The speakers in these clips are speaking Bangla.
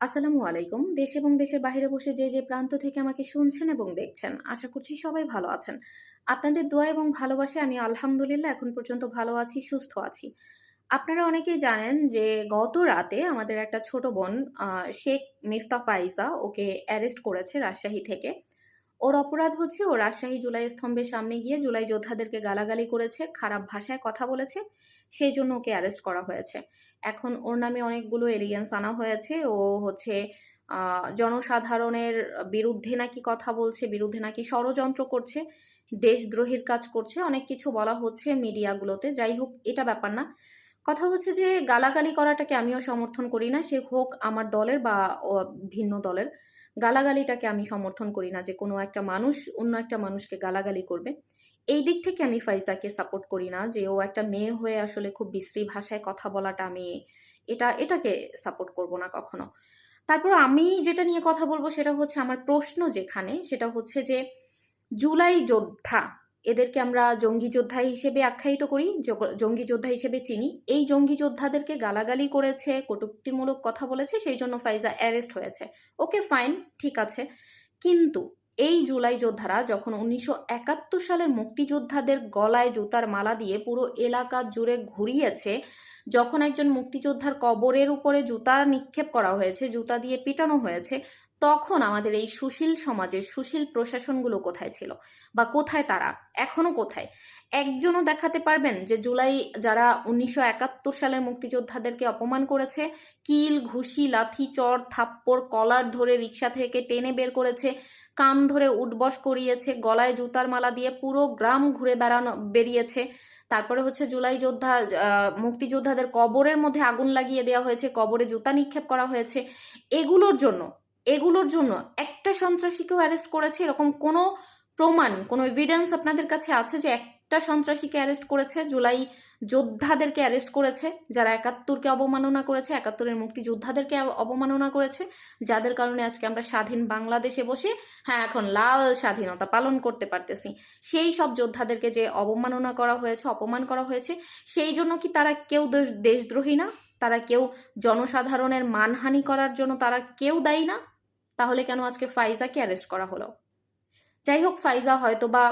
আসসালামু আলাইকুম। দেশ এবং দেশের বাইরে বসে যে যে প্রান্ত থেকে আমাকে শুনছেন এবং দেখছেন, আশা করছি সবাই ভালো আছেন। আপনাদের দোয়া এবং ভালোবাসে আমি আলহামদুলিল্লাহ এখন পর্যন্ত ভালো আছি, সুস্থ আছি। আপনারা অনেকেই জানেন যে গত রাতে আমাদের একটা ছোট বোন শেখ মিফতা ফাইজা ওকে অ্যারেস্ট করেছে রাজশাহী থেকে। ওর অপরাধ হচ্ছে ও রাজশাহী জুলাই স্তম্ভের সামনে গিয়ে জুলাই যোদ্ধাদেরকে গালাগালি করেছে, খারাপ ভাষায় কথা বলেছে, সেই জন্য ওকে অ্যারেস্ট করা হয়েছে। এখন ওর নামে অনেকগুলো এলিয়েন্স আনা হয়েছে। ও হচ্ছে জনসাধারণের বিরুদ্ধে নাকি কথা বলছে, বিরুদ্ধে নাকি ষড়যন্ত্র করছে, দেশদ্রোহীর কাজ করছে, অনেক কিছু বলা হচ্ছে মিডিয়াগুলোতে। যাই হোক, এটা ব্যাপার না। কথা হচ্ছে যে, গালাগালি করাটাকে আমিও সমর্থন করি না, সে হোক আমার দলের বা ভিন্ন দলের। গালাগালিটাকে আমি সমর্থন করি না যে কোনো একটা মানুষ অন্য একটা মানুষকে গালাগালি করবে। এই দিক থেকে আমি ফাইজাকে সাপোর্ট করি না যে ও একটা মেয়ে হয়ে আসলে খুব বিশ্রী ভাষায় কথা বলাটা আমি এটা, এটাকে সাপোর্ট করব না কখনো। তারপর আমি যেটা নিয়ে কথা বলব সেটা হচ্ছে আমার প্রশ্ন যেখানে, সেটা হচ্ছে যে জুলাই যোদ্ধা এদেরকে আমরা জঙ্গি যোদ্ধা হিসেবে আখ্যায়িত করি জঙ্গি যোদ্ধা হিসেবে চিনি। এই জঙ্গি যোদ্ধাদেরকে গালাগালি করেছে, কটূক্তিমূলক কথা বলেছে, সেই জন্য ফাইজা অ্যারেস্ট হয়েছে। ওকে, ফাইন, ঠিক আছে। কিন্তু এই জুলাই যোদ্ধারা যখন উনিশশো একাত্তর সালের মুক্তিযোদ্ধাদের গলায় জুতার মালা দিয়ে পুরো এলাকা জুড়ে ঘুরিয়েছে, যখন একজন মুক্তিযোদ্ধার কবরের উপরে জুতা নিক্ষেপ করা হয়েছে, জুতা দিয়ে পিটানো হয়েছে তখন আমাদের এই সুশীল সমাজের সুশীল প্রশাসনগুলো কোথায় ছিল? বা কোথায় তারা? এখনও কোথায়? একজনও দেখাতে পারবেন যে জুলাই যারা উনিশশো একাত্তর সালের মুক্তিযোদ্ধাদেরকে অপমান করেছে, কিল, ঘুষি, লাথি, চর, থাপ্পড়, কলার ধরে রিক্সা থেকে টেনে বের করেছে, কান ধরে উঠবস করিয়েছে, গলায় জুতার মালা দিয়ে পুরো গ্রাম ঘুরে বেড়ানো, বেরিয়েছে। তারপরে হচ্ছে জুলাই যোদ্ধা মুক্তিযোদ্ধাদের কবরের মধ্যে আগুন লাগিয়ে দেওয়া হয়েছে, কবরে জুতা নিক্ষেপ করা হয়েছে। এগুলোর জন্য এগুলোর জন্য একটা সন্ত্রাসীকেও অ্যারেস্ট করেছে, এরকম কোনো প্রমাণ, কোনো এভিডেন্স আপনাদের কাছে আছে যে একটা সন্ত্রাসীকে অ্যারেস্ট করেছে? জুলাই যোদ্ধাদেরকে অ্যারেস্ট করেছে, যারা একাত্তরকে অবমাননা করেছে, একাত্তরের মুক্তিযোদ্ধাদেরকে অব- অবমাননা করেছে, যাদের কারণে আজকে আমরা স্বাধীন বাংলাদেশে বসে হ্যাঁ এখন লাল স্বাধীনতা পালন করতে পারতেছি। সেই সব যোদ্ধাদেরকে যে অবমাননা করা হয়েছে, অপমান করা হয়েছে, সেই জন্য কি তারা কেউ দেশ- দেশদ্রোহী না? তারা কেউ জনসাধারণের মানহানি করার জন্য তারা কেউ দায়ী না? তাহলে কেন আজকে ফাইজাকে অ্যারেস্ট করা হলো? যাই হোক, ফাইজা হয়তো বা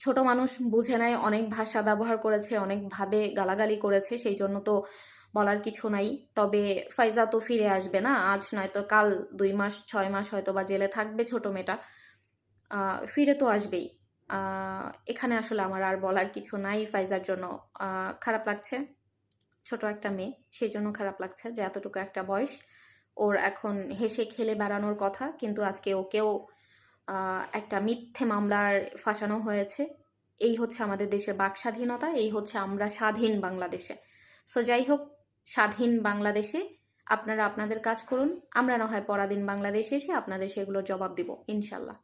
ছোট মানুষ, বুঝে নেয় অনেক ভাষা ব্যবহার করেছে, অনেকভাবে গালাগালি করেছে, সেই জন্য তো বলার কিছু নাই। তবে ফাইজা তো ফিরে আসবে না, আজ নয়তো কাল দুই মাস, ছয় মাস হয়তো বা জেলে থাকবে ছোট মেয়েটা। ফিরে তো আসবেই। এখানে আসলে আমার আর বলার কিছু নাই ফাইজার জন্য। খারাপ লাগছে, ছোট একটা মেয়ে, সেই জন্য খারাপ লাগছে যে এতটুকু একটা বয়স। ওর এখন হেসে খেলে বেড়ানোর কথা, কিন্তু আজকে ওকেও একটা মিথ্যে মামলার ফাঁসানো হয়েছে। এই হচ্ছে আমাদের দেশের বাক স্বাধীনতা, এই হচ্ছে আমরা স্বাধীন বাংলাদেশে। সো যাই হোক, স্বাধীন বাংলাদেশে আপনারা আপনাদের কাজ করুন, আমরা না হয় পরাধীন বাংলাদেশে এসে আপনাদের সেগুলোর জবাব দিব, ইনশাল্লাহ।